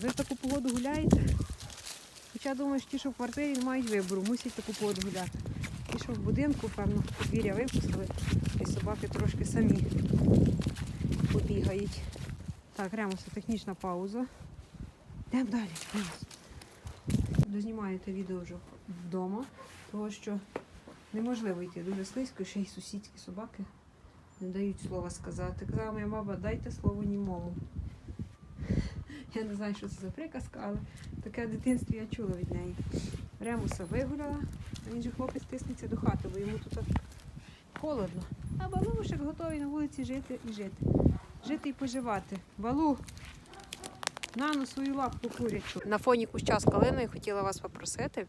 Ви в таку погоду гуляєте? Хоча думаю, що ті, що в квартирі не мають вибору, мусять таку погоду гуляти. Ті, що в будинку, певно, подвір'я випустили, і собаки трошки самі побігають. Так, Ремуса, технічна пауза. Йдемо далі. Дознімаєте відео вже вдома, тому що неможливо йти дуже слизько, ще й сусідські собаки не дають слова сказати. Казала моя баба, дайте слово німому. Я не знаю, що це за приказка, але таке в дитинстві я чула від неї. Ремуса вигуляла, а він же хлопець тиснеться до хати, бо йому тут холодно. А балушек готовий на вулиці жити і жити. Жити і поживати. Балу, на ну свою лапку курячу. На фоні куща з калиною хотіла вас попросити.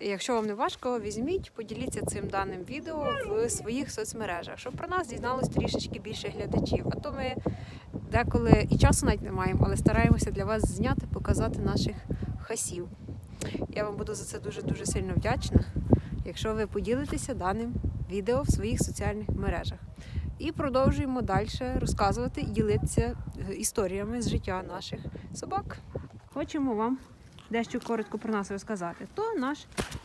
Якщо вам не важко, візьміть, поділіться цим даним відео в своїх соцмережах, щоб про нас дізналось трішечки більше глядачів. А то ми деколи і часу навіть не маємо, але стараємося для вас зняти, показати наших хасів. Я вам буду за це дуже-дуже сильно вдячна, якщо ви поділитеся даним відео в своїх соціальних мережах. І продовжуємо далі розказувати і ділитися е, історіями з життя наших собак. Хочемо вам дещо коротко про нас розказати. То наш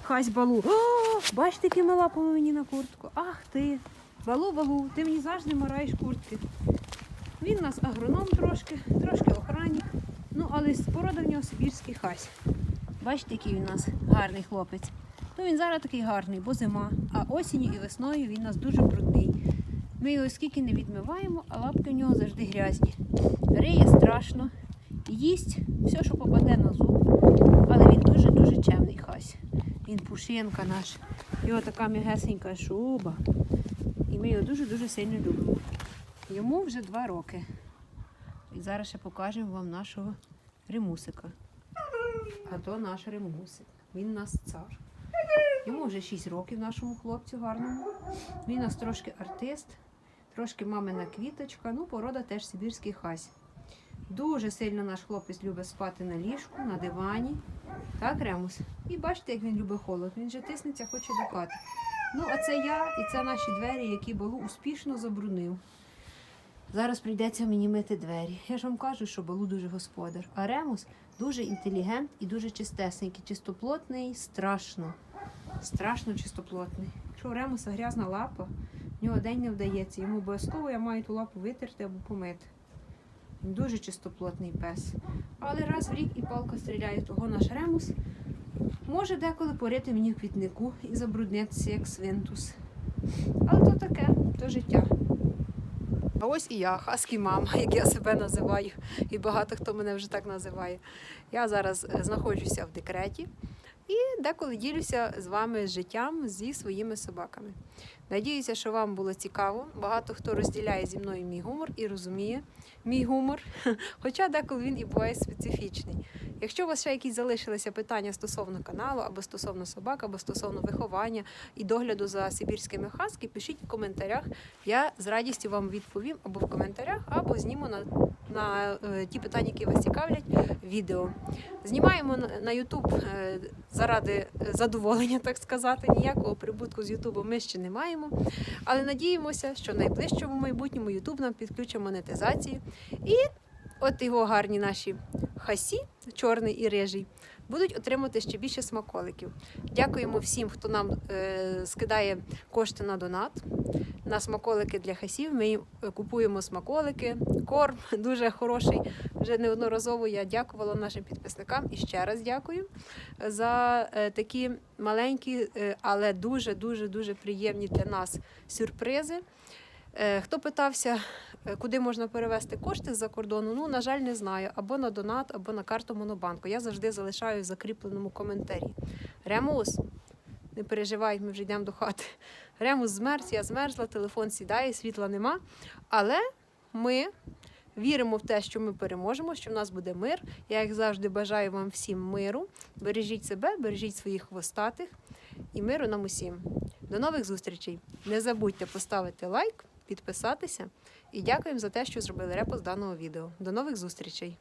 хась балу. О, бачите, якими лапами мені на куртку. Ах ти! Балу, балу, ти мені завжди мараєш куртки. Він у нас агроном трошки, трошки охранник. Ну, але з породи в нього сибірський хась. Бачите, який він у нас гарний хлопець. Ну він зараз такий гарний, бо зима, а осінню і весною він у нас дуже брудний. Ми його скільки не відмиваємо, а лапки в нього завжди грязні. Риє страшно, їсть все, що попаде на зуб. Але він дуже-дуже чемний хась. Він пушинка наш. Його така м'ягесенька шуба. І ми його дуже-дуже сильно любимо. Йому вже два роки. І зараз ще покажемо вам нашого римусика. А то наш римусик. Він у нас цар. Йому вже 6 років нашому хлопцю гарному. Він у нас трошки артист, трошки мамина квіточка, ну порода теж сибірський хась. Дуже сильно наш хлопець любить спати на ліжку, на дивані. Так, Ремус? І бачите, як він любить холод. Він же тиснеться, хоче до хати. Ну, а це я і це наші двері, які Балу успішно забрунив. Зараз прийдеться мені мити двері. Я ж вам кажу, що Балу дуже господар. А Ремус дуже інтелігент і дуже чистесенький, чистоплотний, страшно. Страшно чистоплотний. Якщо у Ремуса грязна лапа, в нього день не вдається. Йому обов'язково я маю ту лапу витерти або помити. Він дуже чистоплотний пес. Але раз в рік і палка стріляє, того наш ремус може деколи порити мені в квітнику і забруднитися, як свинтус. Але то таке, то життя. А ось і я, хаски мама, як я себе називаю, і багато хто мене вже так називає. Я зараз е, знаходжуся в декреті і деколи ділюся з вами життям зі своїми собаками. Надіюся, що вам було цікаво. Багато хто розділяє зі мною мій гумор і розуміє мій гумор, хоча деколи він і буває специфічний. Якщо у вас ще якісь залишилися питання стосовно каналу, або стосовно собак, або стосовно виховання і догляду за сибірськими хаски, пишіть в коментарях. Я з радістю вам відповім або в коментарях, або зніму на, на е, ті питання, які вас цікавлять, відео. Знімаємо на- YouTube е, заради задоволення, так сказати. Ніякого прибутку з YouTube ми ще не маємо. Але надіємося, що в найближчому майбутньому YouTube нам підключить монетизацію. І от його гарні наші хасі, чорний і рижий, будуть отримати ще більше смаколиків. Дякуємо всім, хто нам е, скидає кошти на донат. На смаколики для хасів. Ми їм е, купуємо смаколики, корм дуже хороший. Вже неодноразово я дякувала нашим підписникам і ще раз дякую за е, такі маленькі, е, але дуже дуже дуже приємні для нас сюрпризи. Е, Хто питався, е, куди можна перевести кошти з-за кордону? Ну, на жаль, не знаю. Або на донат, або на карту Монобанку. Я завжди залишаю в закріпленому коментарі. Ремус, не переживай, ми вже йдемо до хати. Ремус змерз, я змерзла, телефон сідає, світла нема. Але ми віримо в те, що ми переможемо, що в нас буде мир. Я, як завжди, бажаю вам всім миру. Бережіть себе, бережіть своїх хвостатих і миру нам усім. До нових зустрічей! Не забудьте поставити лайк, підписатися і дякуємо за те, що зробили репост даного відео. До нових зустрічей!